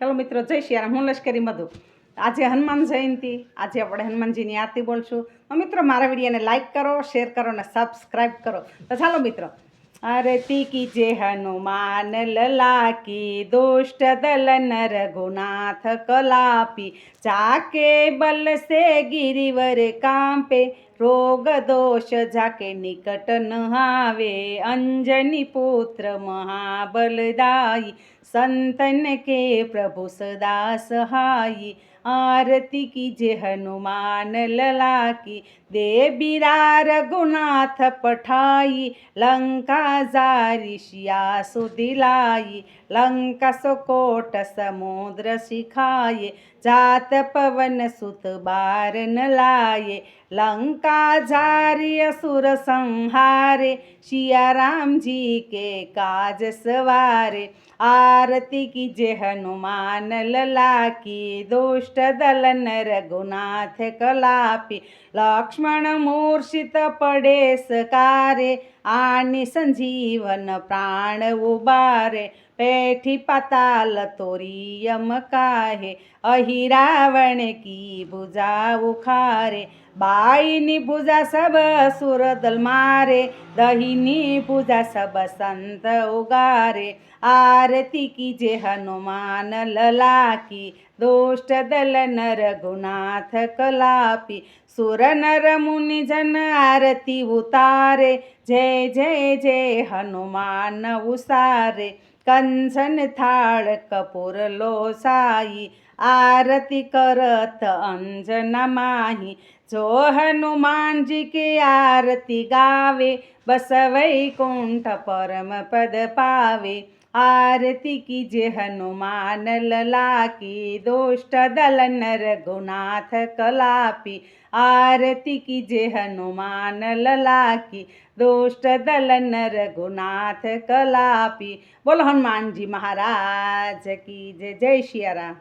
ચાલો મિત્રો, જય શિયારામ હું લશ્કરી મધુ. આજે હનુમાન જયંતિ. આજે આપણે હનુમાનજીની આરતી બોલશું. મિત્રો, મારા વિડીયોને લાઈક કરો શેર કરો અને સબસ્ક્રાઈબ કરો. તો ચાલો મિત્રો આરતી કી જે હનુમાન લલા કી દુષ્ટ દલ નર ગુનાથ કલાપી જાકે બલ સે ગિરિવર કાંપે, રોગ દોષ જાકે નિકટ ન આવે અંજની પુત્ર મહાબલદાયી, સંતન કે પ્રભુ સદા સહાયી આરતી કીજે હનુમાન લલા કી દે બીરા રઘુનાથ પઠાઈ લંકા જારી શિયા સુધી લાઈ લંકા સુકોટ સમુદ્ર શિખાયે જાત પવન સુત બાર ન લાયે લંકા જારી અસુર સંહારે શિયા રામજી કે કાજ સવારે આરતી કીજે હનુમાન લલા કી દુષ્ટ દલ નર રઘુનાથ કલાપી લક્ષ્મણ મૂર્છિત પડે સકારે આની સંજીવન પ્રાણ ઉબારે, પેઠી પાતાલ તોરિયમ કાહે, અહી રાવણ કી ભુજા ઉખારે, બાઈની ભુજા સબ સુરદલ મારે, દહીની ભુજા સબ સંત ઉગારે, આરતી કીજે હનુમાન લલાકી, દુષ્ટ દલ નર ગુનાથ કલાપી, સુર નર મુનિ જન આરતી ઉતારે જય જય જય હનુમાન ઉસારે કંસન થાળ કપૂર લોસાઈ આરતી કરત અંજન માહી. જો હનુમાનજી કે આરતી ગાવે બસ વૈકુંઠ પરમ પદ પાવે. કીજે હનુમાન લલા કી દુષ્ટ દલ નર ગુનાથ કલાપી. આરતી કીજે હનુમાન લલા કી દુષ્ટ દલ નર ગુનાથ કલાપી. બોલો હનુમાનજી મહારાજ કી જય જય શિયારામ.